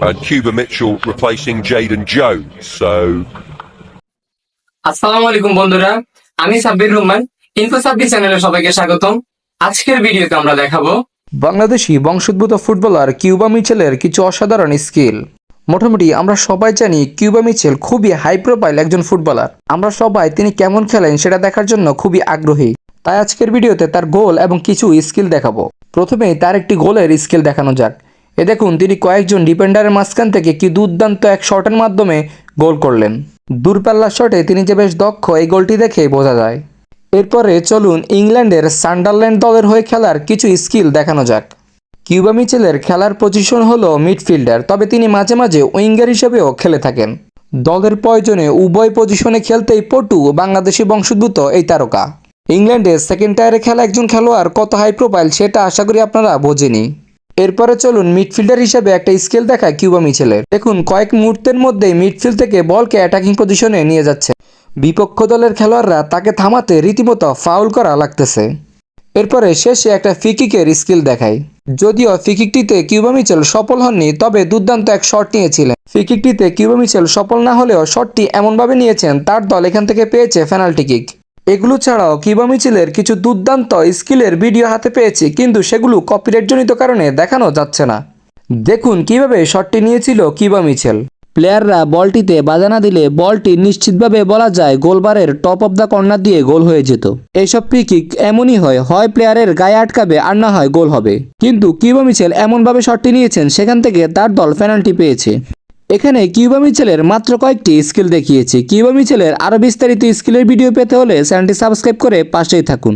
and Cuba Mitchell replacing Jaden Jones. So. আসসালামু আলাইকুম বন্ধুরা আমি সাব্বির রহমান ইনফো সাব্বির চ্যানেলে সবাইকে স্বাগতম। আজকের ভিডিওতে আমরা দেখাবো বাংলাদেশি বংশোদ্ভূত ফুটবলার কিউবা মিচেলের কিছু অসাধারণ স্কিল। মোটামুটি আমরা সবাই জানি কিউবা মিচেল খুবই হাই প্রোফাইল একজন ফুটবলার। আমরা সবাই তিনি কেমন খেলেন সেটা দেখার জন্য খুবই আগ্রহী। তাই আজকের ভিডিওতে তার গোল এবং কিছু স্কিল দেখাবো। প্রথমেই তার একটি গোলের স্কিল দেখানো যাক। এ দেখুন, তিনি কয়েকজন ডিফেন্ডারের মাঝখান থেকে কি দুর্দান্ত এক শটের মাধ্যমে গোল করলেন। দূরপাল্লার শটে তিনি যে বেশ দক্ষ, এই গোলটি দেখে বোঝা যায়। এরপরে চলুন ইংল্যান্ডের সান্ডারল্যান্ড দলের হয়ে খেলার কিছু স্কিল দেখানো যাক। কিউবা মিচেলের খেলার পজিশন হলো মিডফিল্ডার, তবে তিনি মাঝে মাঝে উইঙ্গার হিসেবেও খেলে থাকেন। দলের প্রয়োজনে উভয় পজিশনে খেলতেই পটু, বাংলাদেশি বংশোদ্ভূত এই তারকা। ইংল্যান্ডে সেকেন্ড টায়ারে খেলা একজন খেলোয়াড় কত হাই প্রোফাইল সেটা আশা করি আপনারা বোঝেনি। এরপরে চলুন মিডফিল্ডার হিসেবে একটা স্কেল দেখায় কিউবা মিচেলের। দেখুন, কয়েক মুহূর্তের মধ্যেই মিডফিল্ড থেকে বলকে অ্যাটাকিং পজিশনে নিয়ে যাচ্ছে। বিপক্ষ দলের খেলোয়াড়রা তাকে থামাতে রীতিমতো ফাউল করা লাগতেছে। এরপরে শেষে একটা ফিকিকের স্কিল দেখায়। যদিও ফিকিকটিতে কিউবা মিচেল সফল হননি, তবে দুর্দান্ত এক শট নিয়েছিলেন। ফিকিকটিতে কিউবা মিচেল সফল না হলেও শটটি এমনভাবে নিয়েছেন, তার দল এখান থেকে পেয়েছে পেনাল্টি কিক এগুলো ছাড়াও কিউবা মিছিলের কিছু দুর্দান্ত স্কিলের ভিডিও হাতে পেয়েছি, কিন্তু সেগুলো কপিরাইট জনিত কারণে দেখানো যাচ্ছে না। দেখুন কীভাবে শটটি নিয়েছিল কিউবা মিচেল প্লেয়াররা বলটিতে বাজা না দিলে বলটি নিশ্চিতভাবে বলা যায় গোলবারের টপ অফ দ্য কর্নার দিয়ে গোল হয়ে যেত। এইসব ফ্রি কিক এমনই হয় হয় প্লেয়ারের গায়ে আটকাবে আর না হয় গোল হবে। কিন্তু কিউবা মিচেল এমনভাবে শটটি নিয়েছেন, সেখান থেকে তার দল পেনাল্টি পেয়েছে। এখানে কিউবা মিচেলের মাত্র কয়েকটি স্কিল দেখিয়েছি। কিউবা মিচেলের আরও বিস্তারিত স্কিলের ভিডিও পেতে হলে চ্যানেলটি সাবস্ক্রাইব করে পাশেই থাকুন।